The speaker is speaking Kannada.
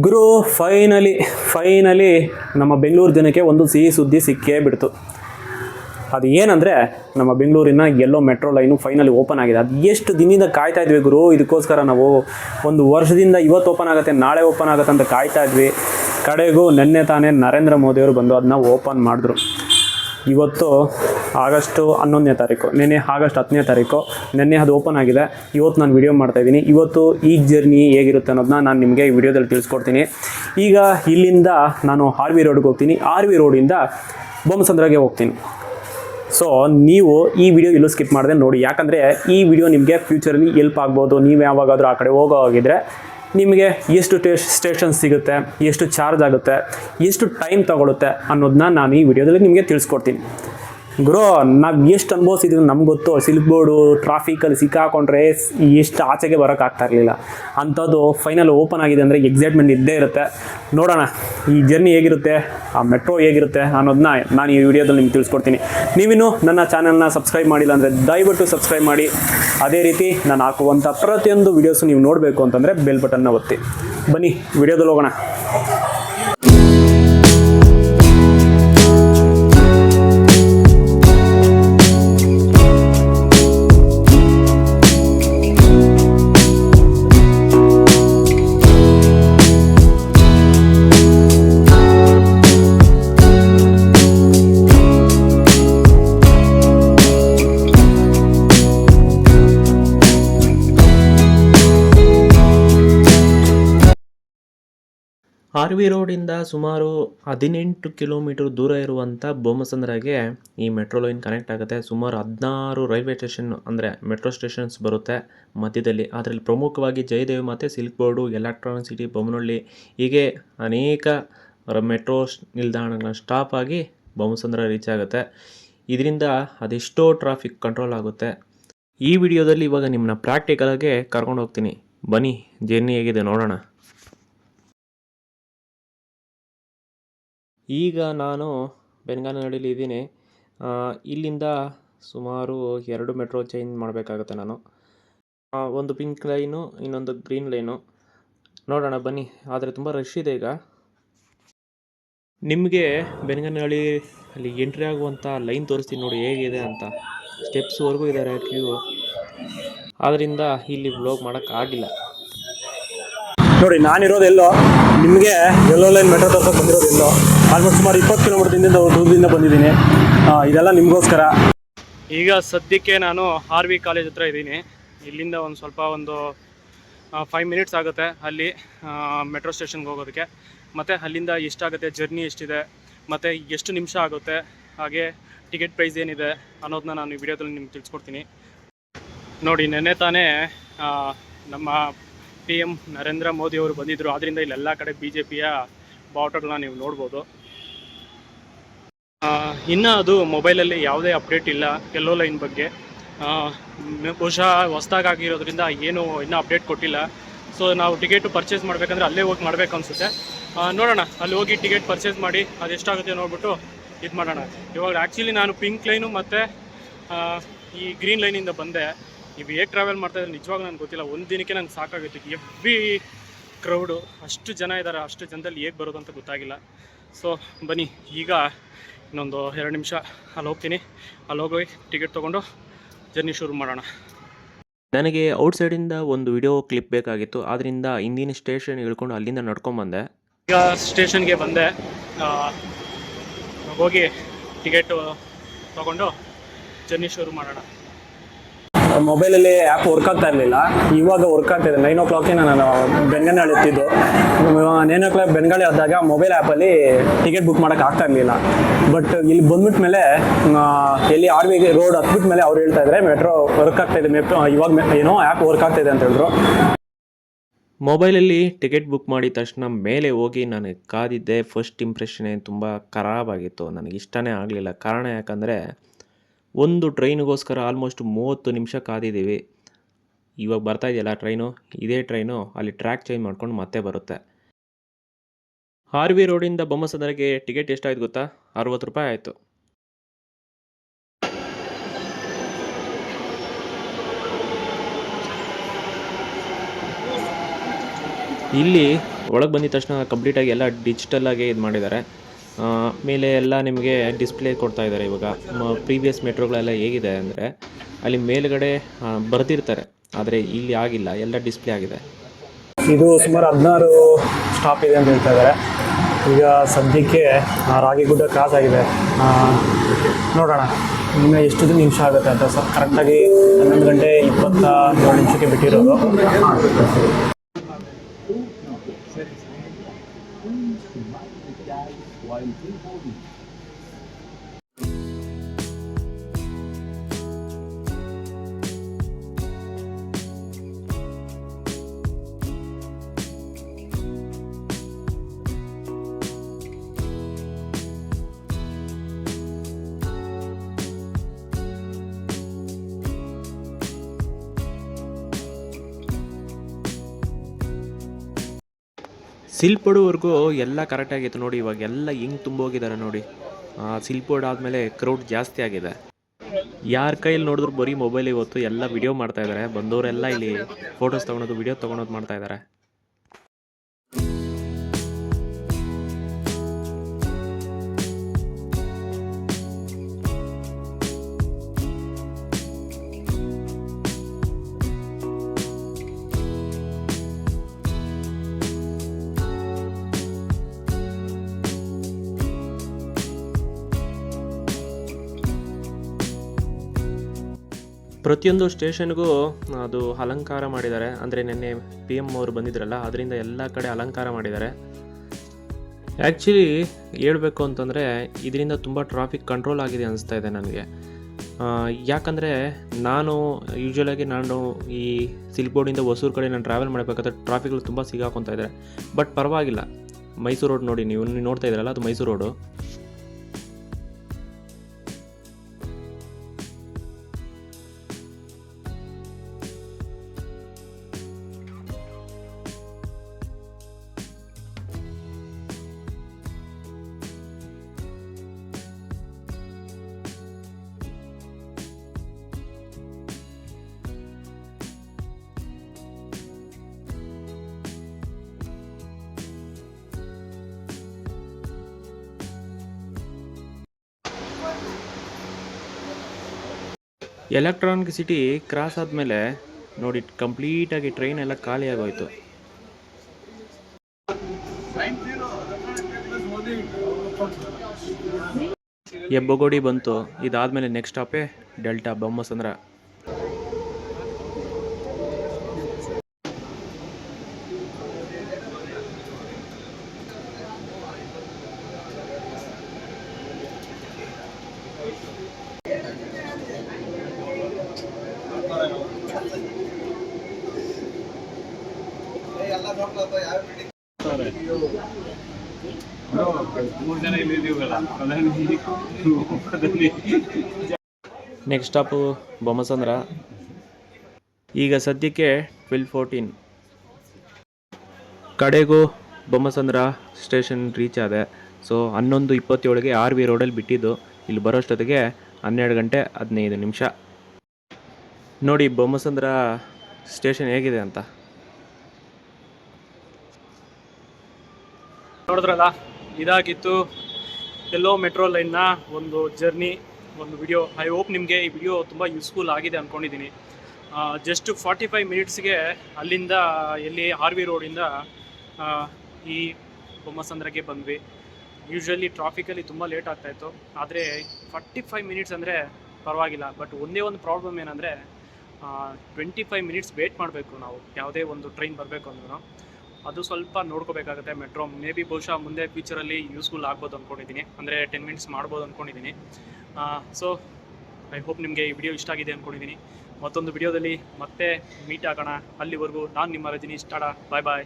ಗುರು ಫೈನಲಿ ಫೈನಲಿ ನಮ್ಮ ಬೆಂಗಳೂರು ಜನಕ್ಕೆ ಒಂದು ಸಿಹಿ ಸುದ್ದಿ ಸಿಕ್ಕೇ ಬಿಡ್ತು. ಅದು ಏನಂದರೆ, ನಮ್ಮ ಬೆಂಗಳೂರಿನ ಎಲ್ಲೋ ಮೆಟ್ರೋ ಲೈನು ಫೈನಲಿ ಓಪನ್ ಆಗಿದೆ. ಅದು ಎಷ್ಟು ದಿನದಿಂದ ಕಾಯ್ತಾ ಇದ್ವಿ ಗುರು? ಇದಕ್ಕೋಸ್ಕರ ನಾವು ಒಂದು ವರ್ಷದಿಂದ ಇವತ್ತು ಓಪನ್ ಆಗುತ್ತೆ, ನಾಳೆ ಓಪನ್ ಆಗುತ್ತೆ ಅಂತ ಕಾಯ್ತಾ ಇದ್ವಿ. ಕಡೆಗೂ ನಿನ್ನೆ ತಾನೇ ನರೇಂದ್ರ ಮೋದಿಯವರು ಬಂದು ಅದನ್ನ ಓಪನ್ ಮಾಡಿದ್ರು. ಇವತ್ತು ಆಗಸ್ಟು ಹನ್ನೊಂದನೇ ತಾರೀಕು, ನಿನ್ನೆ ಆಗಸ್ಟ್ ಹತ್ತನೇ ತಾರೀಕು, ನಿನ್ನೆ ಅದು ಓಪನ್ ಆಗಿದೆ. ಇವತ್ತು ನಾನು ವಿಡಿಯೋ ಮಾಡ್ತಾಯಿದ್ದೀನಿ ಇವತ್ತು ಈ ಜರ್ನಿ ಹೇಗಿರುತ್ತೆ ಅನ್ನೋದನ್ನ ನಾನು ನಿಮಗೆ ಈ ವಿಡಿಯೋದಲ್ಲಿ ತಿಳಿಸ್ಕೊಡ್ತೀನಿ. ಈಗ ಇಲ್ಲಿಂದ ನಾನು ಆರ್ ವಿ ರೋಡ್ಗೆ ಹೋಗ್ತೀನಿ. ಆರ್ ವಿ ರೋಡಿಂದ ಬೊಮ್ಮಸಂದ್ರಗೆ ಹೋಗ್ತೀನಿ. ಸೊ ನೀವು ಈ ವಿಡಿಯೋ ಇಲ್ಲೂ ಸ್ಕಿಪ್ ಮಾಡಿದೆ ನೋಡಿ. ಯಾಕಂದರೆ ಈ ವಿಡಿಯೋ ನಿಮಗೆ ಫ್ಯೂಚರಲ್ಲಿ ಎಲ್ಪ್ ಆಗ್ಬೋದು. ನೀವು ಯಾವಾಗಾದರೂ ಆ ಕಡೆ ಹೋಗೋ ಹೋಗಿದ್ರೆ ನಿಮಗೆ ಎಷ್ಟು ಟೇಸ್ ಸ್ಟೇಷನ್ ಸಿಗುತ್ತೆ, ಎಷ್ಟು ಚಾರ್ಜ್ ಆಗುತ್ತೆ, ಎಷ್ಟು ಟೈಮ್ ತಗೊಳುತ್ತೆ ಅನ್ನೋದನ್ನ ನಾನು ಈ ವಿಡಿಯೋದಲ್ಲಿ ನಿಮಗೆ ತಿಳಿಸ್ಕೊಡ್ತೀನಿ. ಗುರು, ನಾವು ಎಷ್ಟು ಅನುಭವಿಸಿದ್ವಿ ನಮ್ಗೆ ಗೊತ್ತು. ಸಿಲ್ಕ್ ಬೋರ್ಡು ಟ್ರಾಫಿಕಲ್ಲಿ ಸಿಕ್ಕಾಕೊಂಡ್ರೆ ಎಷ್ಟು ಆಚೆಗೆ ಬರೋಕ್ಕಾಗ್ತಾ ಇರಲಿಲ್ಲ. ಅಂಥದ್ದು ಫೈನಲ್ ಓಪನ್ ಆಗಿದೆ ಅಂದರೆ ಎಕ್ಸೈಟ್ಮೆಂಟ್ ಇದ್ದೇ ಇರುತ್ತೆ. ನೋಡೋಣ, ಈ ಜರ್ನಿ ಹೇಗಿರುತ್ತೆ, ಆ ಮೆಟ್ರೋ ಹೇಗಿರುತ್ತೆ ಅನ್ನೋದನ್ನ ನಾನು ಈ ವಿಡಿಯೋದಲ್ಲಿ ನಿಮ್ಗೆ ತಿಳಿಸ್ಕೊಡ್ತೀನಿ. ನೀವಿನ್ನು ನನ್ನ ಚಾನಲ್ನ ಸಬ್ಸ್ಕ್ರೈಬ್ ಮಾಡಿಲ್ಲ ಅಂದರೆ ದಯವಿಟ್ಟು ಸಬ್ಸ್ಕ್ರೈಬ್ ಮಾಡಿ. ಅದೇ ರೀತಿ ನಾನು ಹಾಕುವಂಥ ಪ್ರತಿಯೊಂದು ವೀಡಿಯೋಸು ನೀವು ನೋಡಬೇಕು ಅಂತಂದರೆ ಬೆಲ್ ಬಟನ್ನ ಒತ್ತಿ. ಬನ್ನಿ, ವಿಡಿಯೋದಲ್ಲಿ ಹೋಗೋಣ. ವಿ ರೋಡಿಂದ ಸುಮಾರು ಹದಿನೆಂಟು ಕಿಲೋಮೀಟರ್ ದೂರ ಇರುವಂಥ ಬೊಮ್ಮಸಂದ್ರಗೆ ಈ ಮೆಟ್ರೋ ಲೈನ್ ಕನೆಕ್ಟ್ ಆಗುತ್ತೆ. ಸುಮಾರು ಹದಿನಾರು ರೈಲ್ವೆ ಸ್ಟೇಷನ್ ಅಂದರೆ ಮೆಟ್ರೋ ಸ್ಟೇಷನ್ಸ್ ಬರುತ್ತೆ ಮಧ್ಯದಲ್ಲಿ. ಅದರಲ್ಲಿ ಪ್ರಮುಖವಾಗಿ ಜಯದೇವ್ ಮತ್ತು silk board electronic city Bommanahalli ಹೀಗೆ ಅನೇಕ ಮೆಟ್ರೋ ನಿಲ್ದಾಣಗಳ ಸ್ಟಾಪ್ ಆಗಿ ಬೊಮ್ಮಸಂದ್ರ ರೀಚ್ ಆಗುತ್ತೆ. ಇದರಿಂದ ಅದೆಷ್ಟೋ ಟ್ರಾಫಿಕ್ ಕಂಟ್ರೋಲ್ ಆಗುತ್ತೆ. ಈ ವಿಡಿಯೋದಲ್ಲಿ ಇವಾಗ ನಿಮ್ಮನ್ನ ಪ್ರಾಕ್ಟಿಕಲಾಗೆ ಕರ್ಕೊಂಡು ಹೋಗ್ತೀನಿ. ಬನ್ನಿ ಜರ್ನಿ ಹೇಗಿದೆ ನೋಡೋಣ. ಈಗ ನಾನು ಬೆನ್ಗಾನಹಳ್ಳಿಲಿ ಇದ್ದೀನಿ. ಇಲ್ಲಿಂದ ಸುಮಾರು ಎರಡು ಮೆಟ್ರೋ ಚೇಂಜ್ ಮಾಡಬೇಕಾಗುತ್ತೆ ನಾನು. ಒಂದು ಪಿಂಕ್ ಲೈನು, ಇನ್ನೊಂದು ಗ್ರೀನ್ ಲೈನು. ನೋಡೋಣ, ಬನ್ನಿ. ಆದರೆ ತುಂಬ ರಶ್ ಇದೆ ಈಗ. ನಿಮಗೆ ಬೆನ್ಗನಹಳ್ಳಿ ಅಲ್ಲಿ ಎಂಟ್ರಿ ಆಗುವಂಥ ಲೈನ್ ತೋರಿಸ್ತೀನಿ ನೋಡಿ, ಹೇಗಿದೆ ಅಂತ. ಸ್ಟೆಪ್ಸ್ವರೆಗೂ ಇದ್ದಾರೆ ಕ್ಯೂ ಆದ್ದರಿಂದ ಇಲ್ಲಿ ಬ್ಲೋಗ್ ಮಾಡೋಕ್ಕಾಗಿಲ್ಲ ನೋಡಿ, ನಾನಿರೋದು ಎಲ್ಲೋ. ನಿಮಗೆ ಎಲ್ಲೋ ಲೈನ್ ಮೆಟ್ರೋ ತೋರ್ಸೋಕೆ ಬಂದಿರೋದು ಎಲ್ಲೋ. ಆಲ್ಮೋಸ್ಟ್ ಸುಮಾರು ಇಪ್ಪತ್ತು ಕಿಲೋಮೀಟರ್ ದಿಂದ ದೂರದಿಂದ ಬಂದಿದ್ದೀನಿ. ಇದೆಲ್ಲ ನಿಮಗೋಸ್ಕರ. ಈಗ ಸದ್ಯಕ್ಕೆ ನಾನು ಆರ್ ವಿ ಕಾಲೇಜ್ ಹತ್ರ ಇದ್ದೀನಿ. ಇಲ್ಲಿಂದ ಒಂದು ಸ್ವಲ್ಪ ಒಂದು ಫೈವ್ ಮಿನಿಟ್ಸ್ ಆಗುತ್ತೆ ಅಲ್ಲಿ ಮೆಟ್ರೋ ಸ್ಟೇಷನ್ಗೆ ಹೋಗೋದಕ್ಕೆ. ಮತ್ತು ಅಲ್ಲಿಂದ ಎಷ್ಟಾಗುತ್ತೆ ಜರ್ನಿ ಎಷ್ಟಿದೆ, ಮತ್ತು ಎಷ್ಟು ನಿಮಿಷ ಆಗುತ್ತೆ, ಹಾಗೆ ಟಿಕೆಟ್ ಪ್ರೈಸ್ ಏನಿದೆ ಅನ್ನೋದನ್ನ ನಾನು ಈ ವಿಡಿಯೋದಲ್ಲಿ ನಿಮ್ಗೆ ತಿಳಿಸ್ಕೊಡ್ತೀನಿ. ನೋಡಿ, ನೆನ್ನೆ ತಾನೇ ನಮ್ಮ ಪಿ ಎಂ ನರೇಂದ್ರ ಮೋದಿ ಅವರು ಬಂದಿದ್ದರು ಆದ್ದರಿಂದ ಇಲ್ಲೆಲ್ಲ ಕಡೆ ಬಿ ಜೆ ಪಿಯ ಬಾವುಟಗಳನ್ನ ನೀವು ನೋಡ್ಬೋದು. ಇನ್ನು ಅದು ಮೊಬೈಲಲ್ಲಿ ಯಾವುದೇ ಅಪ್ಡೇಟ್ ಇಲ್ಲ, ಎಲ್ಲೋ ಲೈನ್ ಬಗ್ಗೆ. ಬಹುಶಃ ಹೊಸ್ದಾಗಿ ಆಗಿರೋದ್ರಿಂದ ಏನು ಇನ್ನೂ ಅಪ್ಡೇಟ್ ಕೊಟ್ಟಿಲ್ಲ. ಸೊ ನಾವು ಟಿಕೆಟು ಪರ್ಚೇಸ್ ಮಾಡಬೇಕಂದ್ರೆ ಅಲ್ಲೇ ಹೋಗಿ ಮಾಡಬೇಕು ಅನಿಸುತ್ತೆ. ನೋಡೋಣ, ಅಲ್ಲಿ ಹೋಗಿ ಟಿಕೆಟ್ ಪರ್ಚೇಸ್ ಮಾಡಿ ಅದು ಎಷ್ಟಾಗುತ್ತೆ ನೋಡ್ಬಿಟ್ಟು ಇದು ಮಾಡೋಣ. ಇವಾಗ ಆ್ಯಕ್ಚುಲಿ ನಾನು ಪಿಂಕ್ ಲೈನು ಮತ್ತು ಈ ಗ್ರೀನ್ ಲೈನಿಂದ ಬಂದೆ. ನೀವು ಹೇಗೆ ಟ್ರಾವೆಲ್ ಮಾಡ್ತಾ ಇದ್ರೆ ನಿಜವಾಗ ನನಗೆ ಗೊತ್ತಿಲ್ಲ. ಒಂದು ದಿನಕ್ಕೆ ನಂಗೆ ಸಾಕಾಗುತ್ತೆ. ಎವ್ರಿ ಕ್ರೌಡು ಅಷ್ಟು ಜನ ಇದ್ದಾರೆ ಅಷ್ಟು ಜನದಲ್ಲಿ ಹೇಗೆ ಬರೋದು ಅಂತ ಗೊತ್ತಾಗಿಲ್ಲ. ಸೊ ಬನ್ನಿ, ಈಗ ಇನ್ನೊಂದು ಎರಡು ನಿಮಿಷ ಅಲ್ಲಿ ಹೋಗ್ತೀನಿ. ಅಲ್ಲಿ ಹೋಗಿ ಟಿಕೆಟ್ ತೊಗೊಂಡು ಜರ್ನಿ ಶುರು ಮಾಡೋಣ. ನನಗೆ ಔಟ್ಸೈಡಿಂದ ಒಂದು ವಿಡಿಯೋ ಕ್ಲಿಪ್ ಬೇಕಾಗಿತ್ತು. ಆದ್ದರಿಂದ ಹಿಂದಿನ ಸ್ಟೇಷನ್ ಇಳ್ಕೊಂಡು ಅಲ್ಲಿಂದ ನಡ್ಕೊಂಬಂದೆ ಈಗ ಸ್ಟೇಷನ್ಗೆ ಬಂದೆ. ಹೋಗಿ ಟಿಕೆಟ್ ತೊಗೊಂಡು ಜರ್ನಿ ಶುರು ಮಾಡೋಣ. ಮೊಬೈಲಲ್ಲಿ ಆ್ಯಪ್ ವರ್ಕ್ ಆಗ್ತಾ ಇರಲಿಲ್ಲ. ಇವಾಗ ವರ್ಕ್ ಆಗ್ತಾಯಿದೆ ನೈನ್ ಓ ಕ್ಲಾಕಿಗೆ ನಾನು ಬೆನ್ಗನಹಳ್ಳಿ ಅಳುತ್ತಿದ್ದು. ನೈನ್ ಓ ಕ್ಲಾಕ್ ಬೆನ್ಗಾಳಿ ಆದಾಗ ಮೊಬೈಲ್ ಆ್ಯಪಲ್ಲಿ ಟಿಕೆಟ್ ಬುಕ್ ಮಾಡೋಕೆ ಆಗ್ತಾ ಇರಲಿಲ್ಲ. ಬಟ್ ಇಲ್ಲಿ ಬಂದ್ಬಿಟ್ಟ ಮೇಲೆ ಎಲ್ಲಿ ಆರ್ ವಿ ರೋಡ್ ಹತ್ಬಿಟ್ಟ ಮೇಲೆ ಅವ್ರು ಹೇಳ್ತಾ ಇದ್ದಾರೆ ಮೆಟ್ರೋ ವರ್ಕ್ ಆಗ್ತಾ ಇದೆ. ಮೆಟ್ರೋ ಇವಾಗ ಏನೋ ಆ್ಯಪ್ ವರ್ಕ್ ಆಗ್ತಾ ಇದೆ ಅಂತ ಹೇಳಿದ್ರು. ಮೊಬೈಲಲ್ಲಿ ಟಿಕೆಟ್ ಬುಕ್ ಮಾಡಿದ ತಕ್ಷಣ ಮೇಲೆ ಹೋಗಿ ನಾನು ಕಾದಿದ್ದೆ. ಫಸ್ಟ್ ಇಂಪ್ರೆಷನ್ ತುಂಬ ಖರಾಬಾಗಿತ್ತು ನನಗೆ ಇಷ್ಟನೇ ಆಗಲಿಲ್ಲ. ಕಾರಣ ಯಾಕಂದರೆ ಒಂದು ಟ್ರೈನಿಗೋಸ್ಕರ ಆಲ್ಮೋಸ್ಟ್ ಮೂವತ್ತು ನಿಮಿಷ ಕಾದಿದ್ದೀವಿ. ಇವಾಗ ಬರ್ತಾ ಇದೆಯಲ್ಲ ಟ್ರೈನು? ಇದೇ ಟ್ರೈನು, ಅಲ್ಲಿ ಟ್ರ್ಯಾಕ್ ಚೇಂಜ್ ಮಾಡ್ಕೊಂಡು ಮತ್ತೆ ಬರುತ್ತೆ. ಆರ್ ವಿ ರೋಡಿಂದ ಬೊಮ್ಮಸಂದ್ರಗೆ ಟಿಕೆಟ್ ಎಷ್ಟಾಯ್ತು ಗೊತ್ತಾ? ಅರವತ್ತು ರೂಪಾಯಿ ಆಯಿತು. ಇಲ್ಲಿ ಒಳಗೆ ಬಂದಿದ ತಕ್ಷಣ ಕಂಪ್ಲೀಟಾಗಿ ಎಲ್ಲ ಡಿಜಿಟಲಾಗಿ ಇದು ಮಾಡಿದ್ದಾರೆ. ಮೇಲೆ ಎಲ್ಲ ನಿಮಗೆ ಡಿಸ್ಪ್ಲೇ ಕೊಡ್ತಾ ಇದ್ದಾರೆ ಇವಾಗ. ಪ್ರೀವಿಯಸ್ ಮೆಟ್ರೋಗಳೆಲ್ಲ ಹೇಗಿದೆ ಅಂದರೆ ಅಲ್ಲಿ ಮೇಲುಗಡೆ ಬರ್ತಿರ್ತಾರೆ ಆದರೆ ಇಲ್ಲಿ ಆಗಿಲ್ಲ. ಎಲ್ಲ ಡಿಸ್ಪ್ಲೇ ಆಗಿದೆ. ಇದು ಸುಮಾರು ಹದಿನಾರು ಸ್ಟಾಪ್ ಇದೆ ಅಂತ ಹೇಳ್ತಾ ಇದ್ದಾರೆ. ಈಗ ಸದ್ಯಕ್ಕೆ ರಾಗಿಗುಡ್ಡ ಕ್ರಾಸ್ ಆಗಿದೆ. ನೋಡೋಣ. ಇನ್ನು ಎಷ್ಟು ನಿಮಿಷ ಆಗುತ್ತೆ ಅಂತ ಸರ್? ಕರೆಕ್ಟಾಗಿ ಹನ್ನೊಂದು ಗಂಟೆ ಇಪ್ಪತ್ತ ಏಳು ನಿಮಿಷಕ್ಕೆ ಬಿಟ್ಟಿರೋದು. I'm too removing ಸಿಲ್ಪೋಡುವರೆಗೂ ಎಲ್ಲ ಕರೆಕ್ಟಾಗಿತ್ತು ನೋಡಿ, ಇವಾಗ ಎಲ್ಲ ಹೆಂಗೆ ತುಂಬೋಗಿದ್ದಾರೆ ನೋಡಿ. ಸಿಲ್ಪೋಡ್ ಆದಮೇಲೆ ಕ್ರೌಡ್ ಜಾಸ್ತಿ ಆಗಿದೆ. ಯಾರ ಕೈಯಲ್ಲಿ ನೋಡಿದ್ರು ಬರೀ ಮೊಬೈಲ್ ಇವತ್ತು ಎಲ್ಲ ವಿಡಿಯೋ ಮಾಡ್ತಾ ಇದ್ದಾರೆ ಬಂದವರೆಲ್ಲ ಇಲ್ಲಿ ಫೋಟೋಸ್ ತೊಗೊಳೋದು ವಿಡಿಯೋ ತೊಗೊಳೋದು ಮಾಡ್ತಾ ಇದ್ದಾರೆ ಪ್ರತಿಯೊಂದು ಸ್ಟೇಷನ್ಗೂ ಅದು ಅಲಂಕಾರ ಮಾಡಿದ್ದಾರೆ. ಅಂದರೆ ನಿನ್ನೆ ಪಿ ಎಂ ಅವರು ಬಂದಿದ್ರಲ್ಲ, ಅದರಿಂದ ಎಲ್ಲ ಕಡೆ ಅಲಂಕಾರ ಮಾಡಿದ್ದಾರೆ. ಆ್ಯಕ್ಚುಲಿ ಹೇಳಬೇಕು ಅಂತಂದರೆ ಇದರಿಂದ ತುಂಬ ಟ್ರಾಫಿಕ್ ಕಂಟ್ರೋಲ್ ಆಗಿದೆ ಅನಿಸ್ತಾ ಇದೆ ನನಗೆ. ಯಾಕಂದರೆ ನಾನು ಯೂಶ್ವಲಾಗಿ ನಾನು ಈ ಸಿಲ್ಕ್ ಬೋರ್ಡಿಂದ ಹೊಸೂರು ಕಡೆ ನಾನು ಟ್ರಾವೆಲ್ ಮಾಡಬೇಕಾದ್ರೆ ಟ್ರಾಫಿಕ್ಗಳು ತುಂಬ ಸಿಗಾಕೊತಾ ಇದ್ದಾರೆ ಬಟ್ ಪರವಾಗಿಲ್ಲ. ಮೈಸೂರು ರೋಡ್ ನೋಡಿ ನೀವು ನೀವು ನೋಡ್ತಾ ಇದ್ದೀರಲ್ಲ ಅದು Mysuru road electronic city cross ಆದಮೇಲೆ ನೋಡಿ ಕಂಪ್ಲೀಟಾಗಿ ಟ್ರೈನ್ ಎಲ್ಲ ಖಾಲಿ ಆಗೋಯ್ತು. ಹೆಬ್ಬಗೋಡಿ ಬಂತು. ಇದಾದಮೇಲೆ next ಸ್ಟಾಪೇ Delta Bommasandra next stop Bommasandra ಈಗ ಸದ್ಯಕ್ಕೆ ಟ್ವೆಲ್ ಫೋರ್ಟೀನ್ ಕಡೆಗೂ ಬೊಮ್ಮಸಂದ್ರ ಸ್ಟೇಷನ್ ರೀಚ್ ಆದೆ. ಸೊ ಹನ್ನೊಂದು ಇಪ್ಪತ್ತೇಳಿಗೆ ಆರ್ ವಿ ರೋಡಲ್ಲಿ ಬಿಟ್ಟಿದ್ದು. ಇಲ್ಲಿ ಬರೋಷ್ಟೊತ್ತಿಗೆ ಹನ್ನೆರಡು ಗಂಟೆ ಹದಿನೈದು ನಿಮಿಷ. ನೋಡಿ ಬೊಮ್ಮಸಂದ್ರ ಸ್ಟೇಷನ್ ಹೇಗಿದೆ ಅಂತ. ನೋಡಿದ್ರಲ್ಲ, ಇದಾಗಿತ್ತು ಎಲ್ಲೋ ಮೆಟ್ರೋ ಲೈನ್ನ ಒಂದು ಜರ್ನಿ ಒಂದು ವಿಡಿಯೋ ಐ ಹೋಪ್ ನಿಮಗೆ ಈ ವಿಡಿಯೋ ತುಂಬ ಯೂಸ್ಫುಲ್ ಆಗಿದೆ ಅಂದ್ಕೊಂಡಿದ್ದೀನಿ ಜಸ್ಟ್ ಫಾರ್ಟಿ ಫೈವ್ ಮಿನಿಟ್ಸ್ಗೆ ಅಲ್ಲಿಂದ, ಎಲ್ಲಿ ಆರ್ ವಿ ರೋಡಿಂದ ಈ ಬೊಮ್ಮಸಂದ್ರಕ್ಕೆ ಬಂದ್ವಿ. ಯೂಶ್ವಲಿ ಟ್ರಾಫಿಕಲ್ಲಿ ತುಂಬ ಲೇಟ್ ಆಗ್ತಾಯಿತ್ತು ಆದರೆ ಫಾರ್ಟಿ ಫೈವ್ ಮಿನಿಟ್ಸ್ ಅಂದರೆ ಪರವಾಗಿಲ್ಲ. ಬಟ್ ಒಂದೇ ಒಂದು ಪ್ರಾಬ್ಲಮ್ ಏನಂದರೆ ಟ್ವೆಂಟಿ ಫೈವ್ ಮಿನಿಟ್ಸ್ ವೇಟ್ ಮಾಡಬೇಕು ನಾವು. ಯಾವುದೇ ಒಂದು ಟ್ರೈನ್ ಬರಬೇಕು ಅಂದ್ರೂ ಅದು ಸ್ವಲ್ಪ ನೋಡ್ಕೋಬೇಕಾಗುತ್ತೆ ಮೆಟ್ರೋ ಮೇ ಬಿ ಬಹುಶಃ ಮುಂದೆ ಫ್ಯೂಚರಲ್ಲಿ ಯೂಸ್ಫುಲ್ ಆಗ್ಬೋದು ಅಂದ್ಕೊಂಡಿದ್ದೀನಿ ಅಂದರೆ ಟೆನ್ ಮಿನಿಟ್ಸ್ ಮಾಡ್ಬೋದು ಅಂದ್ಕೊಂಡಿದ್ದೀನಿ ಸೊ ಐ ಹೋಪ್ ನಿಮಗೆ ಈ ವಿಡಿಯೋ ಇಷ್ಟ ಆಗಿದೆ ಅಂದ್ಕೊಂಡಿದ್ದೀನಿ ಮತ್ತೊಂದು ವಿಡಿಯೋದಲ್ಲಿ ಮತ್ತೆ ಮೀಟ್ ಆಗೋಣ. ಅಲ್ಲಿವರೆಗೂ ನಾನು ನಿಮ್ಮ ರಜನೀಶ್ ಟಾಡಾ ಬಾಯ್ ಬಾಯ್